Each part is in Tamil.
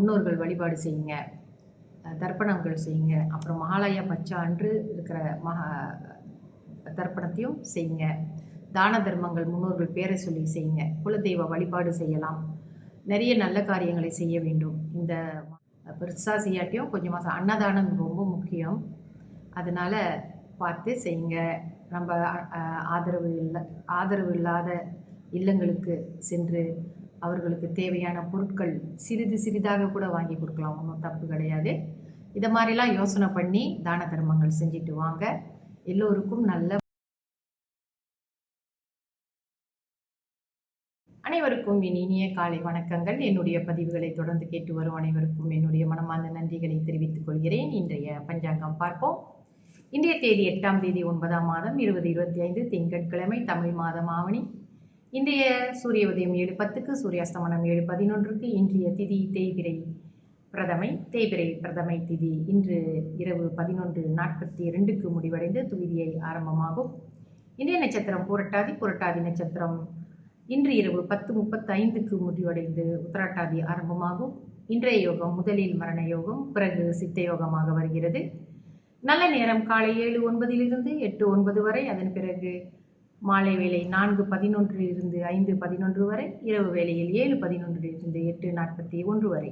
முன்னோர்கள் வழிபாடு செய்யுங்க. தர்ப்பணங்கள் செய்யுங்க. அப்புறம் மகாலயா பச்சா அன்று இருக்கிற மகா தர்ப்பணத்தையும் செய்யுங்க. தான தர்மங்கள் முன்னோர்கள் பேரை சொல்லி செய்யுங்க. குலதெய்வ வழிபாடு செய்யலாம். நிறைய நல்ல காரியங்களை செய்ய வேண்டும். இந்த பெருசாக செய்யாட்டியும் கொஞ்சமாக அன்னதானம் ரொம்ப முக்கியம். அதனால் பார்த்து செய்யுங்க. நம்ம ஆதரவு இல்லை ஆதரவு இல்லாத இல்லங்களுக்கு சென்று அவர்களுக்கு தேவையான பொருட்கள் சிறிது சிறிதாக கூட வாங்கி கொடுக்கலாம். ஒன்றும் தப்பு கிடையாது. இதை மாதிரிலாம் யோசனை பண்ணி தான தர்மங்கள் செஞ்சுட்டு வாங்க. எல்லோருக்கும் நல்ல அனைவருக்கும் என் இனிய காலை வணக்கங்கள். என்னுடைய பதிவுகளை தொடர்ந்து கேட்டு வரும் அனைவருக்கும் என்னுடைய மனமார்ந்த நன்றிகளை தெரிவித்துக் கொள்கிறேன். இன்றைய பஞ்சாங்கம் பார்ப்போம். இன்றைய தேதி எட்டாம் தேதி ஒன்பதாம் மாதம் இருபது இருபத்தி ஐந்து திங்கட்கிழமை தமிழ் மாதம் ஆவணி இன்றைய சூரிய உதயம் ஏழு பத்துக்கு சூரியாஸ்தமனம் ஏழு பதினொன்றுக்கு இன்றைய திதி தேய்பிரை பிரதமை. தேய்பிரை பிரதமை திதி இன்று இரவு பதினொன்று நாற்பத்தி ரெண்டுக்கு முடிவடைந்து துவிதியை ஆரம்பமாகும். இன்றைய நட்சத்திரம் புரட்டாதி புரட்டாதி நட்சத்திரம். இன்று இரவு பத்து முப்பத்தி ஐந்துக்கு முடிவடைந்து உத்தராட்டாதி ஆரம்பமாகும். இன்றைய யோகம் முதலில் மரண யோகம் பிறகு சித்த யோகமாக வருகிறது. நல்ல நேரம் காலை ஏழு ஒன்பதிலிருந்து எட்டு ஒன்பது வரை அதன் பிறகு மாலை வேளை நான்கு பதினொன்றிலிருந்து ஐந்து பதினொன்று வரை இரவு வேளையில் ஏழு பதினொன்றிலிருந்து எட்டு நாற்பத்தி ஒன்று வரை.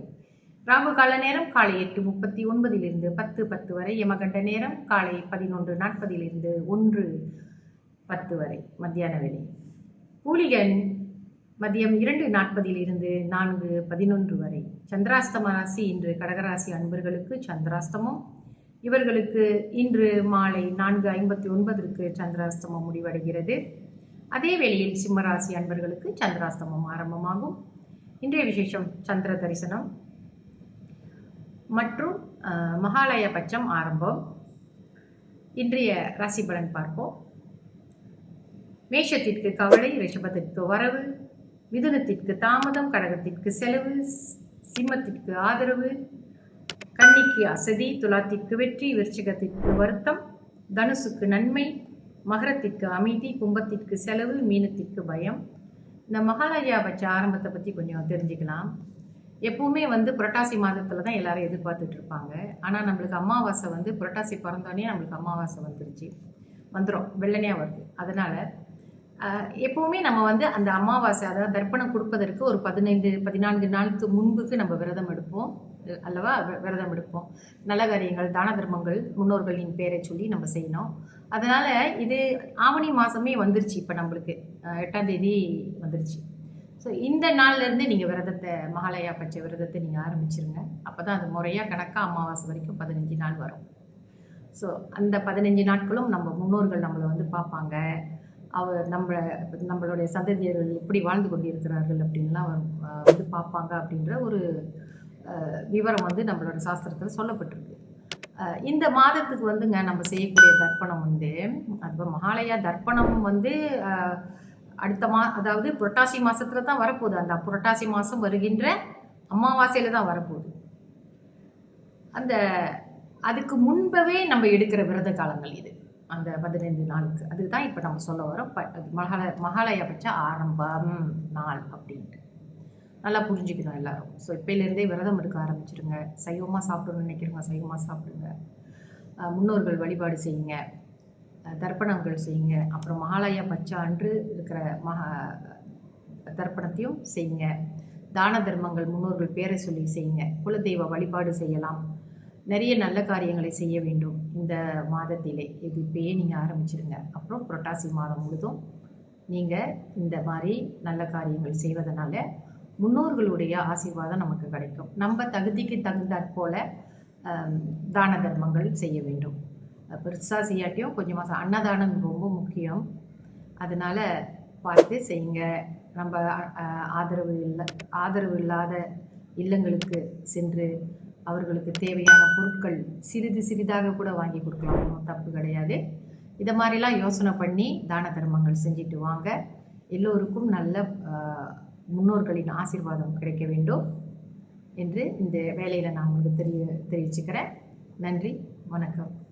ராகு கால நேரம் காலை எட்டு முப்பத்தி ஒன்பதிலிருந்து பத்து பத்து வரை யமகண்ட நேரம் காலை பதினொன்று நாற்பதிலிருந்து ஒன்று பத்து வரை மத்தியான வேலை பூலிகன் மதியம் இரண்டு நாற்பதிலிருந்து நான்கு பதினொன்று வரை. சந்திராஸ்தம ராசி இன்று கடகராசி அன்பர்களுக்கு சந்திராஸ்தமம் இவர்களுக்கு இன்று மாலை நான்கு ஐம்பத்தி ஒன்பதற்கு சந்திராஸ்தமம் முடிவடைகிறது. அதே வேளையில் சிம்மராசி அன்பர்களுக்கு சந்திராஸ்தமம் ஆரம்பமாகும். இன்றைய விசேஷம் சந்திர தரிசனம். மற்றும் மகாலய பட்சம் ஆரம்பம். இன்றைய ராசி பலன் பார்ப்போம். மேஷத்திற்கு கவலை ரிஷபத்திற்கு வரவு மிதுனத்திற்கு தாமதம் கடகத்திற்கு செலவு சிம்மத்திற்கு ஆதரவு கன்னிக்கு அசதி துலாத்திற்கு வெற்றி விருச்சிகத்திற்கு வருத்தம் தனுசுக்கு நன்மை மகரத்திற்கு அமைதி கும்பத்திற்கு செலவு மீனத்திற்கு பயம். இந்த மகாலயா பட்ச ஆரம்பத்தை பற்றி கொஞ்சம் தெரிஞ்சுக்கலாம். எப்பவுமே வந்து புரட்டாசி மாதத்தில் தான் எல்லாரும் எதிர்பார்த்துட்டு இருப்பாங்க. ஆனால் நம்மளுக்கு அமாவாசை வந்து புரட்டாசி பிறந்தோடனே நம்மளுக்கு அமாவாசை வந்துருச்சு. வந்துடும் வெள்ளனையாக வருது. அதனால் எப்போவுமே நம்ம வந்து அந்த அமாவாசை அதாவது தர்ப்பணம் கொடுப்பதற்கு ஒரு பதினைந்து பதினான்கு நாளுக்கு முன்புக்கு நம்ம விரதம் எடுப்போம். அல்லவா? விரதம் எடுப்போம். நல்ல காரியங்கள் தான தர்மங்கள் முன்னோர்களின் பேரை சொல்லி நம்ம செய்யணும். அதனால் இது ஆவணி மாதமே வந்துருச்சு இப்போ நம்மளுக்கு. எட்டாம் தேதி வந்துருச்சு. ஸோ இந்த நாள்லேருந்து நீங்கள் விரதத்தை மகாலயா பட்ச விரதத்தை நீங்கள் ஆரம்பிச்சிருங்க. அப்போ தான் அது முறையாக கணக்காக அமாவாசை வரைக்கும் பதினஞ்சு நாள் வரும். ஸோ அந்த பதினஞ்சு நாட்களும் நம்ம முன்னோர்கள் நம்மளை வந்து பார்ப்பாங்க. அவர் நம்ம நம்மளுடைய சந்ததியர்கள் எப்படி வாழ்ந்து கொண்டிருக்கிறார்கள் அப்படின்லாம் வந்து பார்ப்பாங்க அப்படின்ற ஒரு விவரம் வந்து நம்மளோட சாஸ்திரத்தில் சொல்லப்பட்டிருக்கு. இந்த மாதத்துக்கு வந்துங்க நம்ம செய்யக்கூடிய தர்ப்பணம் வந்து அது மகாலயா தர்ப்பணம் வந்து அடுத்த மா அதாவது புரட்டாசி மாதத்துல தான் வரப்போகுது. அந்த புரட்டாசி மாதம் வருகின்ற அமாவாசையில் தான் வரப்போகுது. அந்த அதுக்கு முன்பவே நம்ம எடுக்கிற விரத காலங்கள் இது. அந்த பதினைந்து நாளுக்கு. அதுதான் இப்போ நம்ம சொல்ல வரோம். ப அது மகால மகாலய பட்ச ஆரம்பம் நாள் அப்படின்ட்டு. நல்லா புரிஞ்சுக்கணும் எல்லாரும். ஸோ இப்போலேருந்தே விரதம் எடுக்க ஆரம்பிச்சிருங்க. சைவமாக சாப்பிடணும்னு நினைக்கிறவங்க சைவமாக சாப்பிடுங்க. முன்னோர்கள் வழிபாடு செய்யுங்க. தர்ப்பணங்கள் செய்யுங்க. அப்புறம் மகாலய பட்ச அன்று இருக்கிற மகா தர்ப்பணத்தையும் செய்யுங்க. தான தர்மங்கள் முன்னோர்கள் பேரை சொல்லி செய்யுங்க. குலதெய்வ வழிபாடு செய்யலாம். நிறைய நல்ல காரியங்களை செய்ய வேண்டும் இந்த மாதத்திலே. இது இப்பயே நீங்கள் ஆரம்பிச்சிருங்க. அப்புறம் புரட்டாசி மாதம் முழுதும் நீங்கள் இந்த மாதிரி நல்ல காரியங்கள் செய்வதனால முன்னோர்களுடைய ஆசீர்வாதம் நமக்கு கிடைக்கும். நம்ம தகுதிக்கு தகுந்தாற் போல தான தர்மங்கள் செய்ய வேண்டும். பெருசாக செய்யாட்டியும் கொஞ்சமாக அன்னதானம் ரொம்ப முக்கியம். அதனால் பார்த்து செய்யுங்க. நம்ம ஆதரவு இல்லை ஆதரவு இல்லாத இல்லங்களுக்கு சென்று அவர்களுக்கு தேவையான பொருட்கள் சிறிது சிறிதாக கூட வாங்கி கொடுக்கலாம். ஒன்றும் தப்பு கிடையாது. இதை மாதிரிலாம் யோசனை பண்ணி தான தர்மங்கள் செஞ்சுட்டு வாங்க. எல்லோருக்கும் நல்ல முன்னோர்களின் ஆசீர்வாதம் கிடைக்க வேண்டும் என்று இந்த வேலையில் நான் உங்களுக்கு தெரிய தெரிவிச்சுக்கிறேன். நன்றி வணக்கம்.